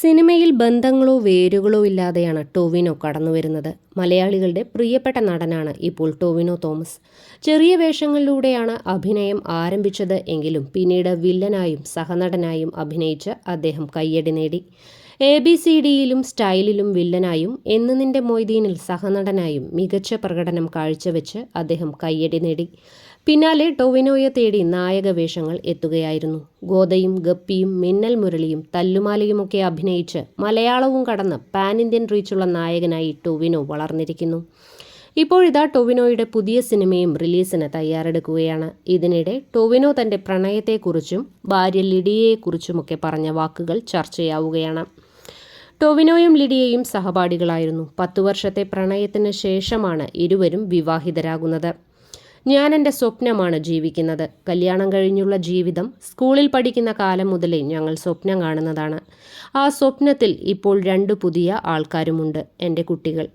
സിനിമയിൽ ബന്ധങ്ങളോ വേരുകളോ ഇല്ലാതെയാണ് ടോവിനോ കടന്നു വരുന്നത് മലയാളികളുടെ പ്രിയപ്പെട്ട നടനാണ് ഇപ്പോൾ ടോവിനോ തോമസ്. ചെറിയ വേഷങ്ങളിലൂടെയാണ് അഭിനയം ആരംഭിച്ചത് എങ്കിലും പിന്നീട് വില്ലനായും സഹനടനായും അഭിനയിച്ച് അദ്ദേഹം കയ്യടി നേടി. എ ബി സി ഡിയിലും സ്റ്റൈലിലും വില്ലനായും എന്ന് നിന്റെ മൊയ്തീനിൽ സഹനടനായും മികച്ച പ്രകടനം കാഴ്ചവെച്ച് അദ്ദേഹം കയ്യടി നേടി. പിന്നാലെ ടൊവിനോയെ തേടി നായക വേഷങ്ങൾ എത്തുകയായിരുന്നു. ഗോദയും ഗപ്പിയും മിന്നൽ മുരളിയും തല്ലുമാലയുമൊക്കെ അഭിനയിച്ച് മലയാളവും കടന്ന് പാൻ ഇന്ത്യൻ റീച്ചുള്ള നായകനായി ടൊവിനോ വളർന്നിരിക്കുന്നു. ഇപ്പോഴിതാ ടൊവിനോയുടെ പുതിയ സിനിമയും റിലീസിന് തയ്യാറെടുക്കുകയാണ്. ഇതിനിടെ ടൊവിനോ തന്റെ പ്രണയത്തെക്കുറിച്ചും ഭാര്യ ലിഡിയയെക്കുറിച്ചുമൊക്കെ പറഞ്ഞ വാക്കുകൾ ചർച്ചയാവുകയാണ്. ടൊവിനോയും ലിഡിയയും സഹപാഠികളായിരുന്നു. പത്തു വർഷത്തെ പ്രണയത്തിന് ശേഷമാണ് ഇരുവരും വിവാഹിതരാകുന്നത്. ഞാൻ എന്റെ സ്വപ്നമാണ് ജീവിക്കുന്നത്. കല്യാണം കഴിഞ്ഞുള്ള ജീവിതം സ്കൂളിൽ പഠിക്കുന്ന കാലം മുതലേ ഞങ്ങൾ സ്വപ്നം കാണുന്നതാണ്. ആ സ്വപ്നത്തിൽ ഇപ്പോൾ രണ്ട് പുതിയ ആൾക്കാരുമുണ്ട് എന്റെ കുട്ടികൾ.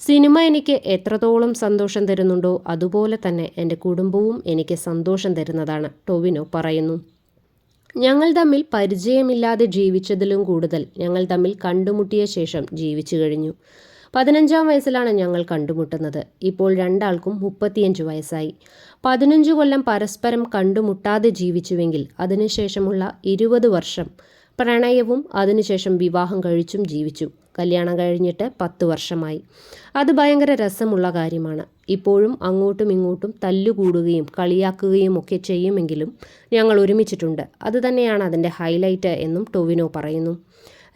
സിനിമ എനിക്ക് എത്രത്തോളം സന്തോഷം തരുന്നുണ്ടോ അതുപോലെ തന്നെ എന്റെ കുടുംബവും എനിക്ക് സന്തോഷം തരുന്നതാണ് ടൊവിനോ പറയുന്നു. ഞങ്ങൾ തമ്മിൽ പരിചയമില്ലാതെ ജീവിച്ചതിലും കൂടുതൽ ഞങ്ങൾ തമ്മിൽ കണ്ടുമുട്ടിയ ശേഷം ജീവിച്ചു കഴിഞ്ഞു. പതിനഞ്ചാം വയസ്സിലാണ് ഞങ്ങൾ കണ്ടുമുട്ടുന്നത്. ഇപ്പോൾ രണ്ടാൾക്കും മുപ്പത്തിയഞ്ച് വയസ്സായി. പതിനഞ്ച് കൊല്ലം പരസ്പരം കണ്ടുമുട്ടാതെ ജീവിച്ചുവെങ്കിൽ അതിനുശേഷമുള്ള ഇരുപത് വർഷം പ്രണയവും അതിനുശേഷം വിവാഹം കഴിച്ചും ജീവിച്ചു. കല്യാണം കഴിഞ്ഞിട്ട് പത്ത് വർഷമായി. അത് ഭയങ്കര രസമുള്ള കാര്യമാണ്. ഇപ്പോഴും അങ്ങോട്ടും ഇങ്ങോട്ടും തല്ലുകൂടുകയും കളിയാക്കുകയും ഒക്കെ ചെയ്യുമെങ്കിലും ഞങ്ങൾ ഒരുമിച്ചിട്ടുണ്ട്. അതുതന്നെയാണ് അതിന്റെ ഹൈലൈറ്റ് എന്നും ടൊവിനോ പറയുന്നു.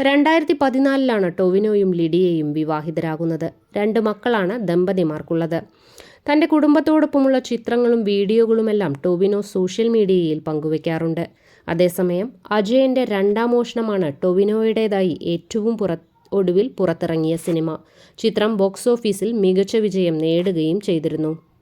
രണ്ടായിരത്തി പതിനാലിലാണ് ടൊവിനോയും ലിഡിയയും വിവാഹിതരാകുന്നത്. രണ്ട് മക്കളാണ് ദമ്പതിമാർക്കുള്ളത്. തന്റെ കുടുംബത്തോടൊപ്പമുള്ള ചിത്രങ്ങളും വീഡിയോകളുമെല്ലാം ടൊവിനോ സോഷ്യൽ മീഡിയയിൽ പങ്കുവയ്ക്കാറുണ്ട് അതേസമയം അജയന്റെ രണ്ടാം മോഷണമാണ് ടൊവിനോയുടേതായി ഏറ്റവും പുറ ഒടുവിൽ പുറത്തിറങ്ങിയ സിനിമ. ചിത്രം ബോക്സ് ഓഫീസിൽ മികച്ച വിജയം നേടുകയും ചെയ്തിരുന്നു.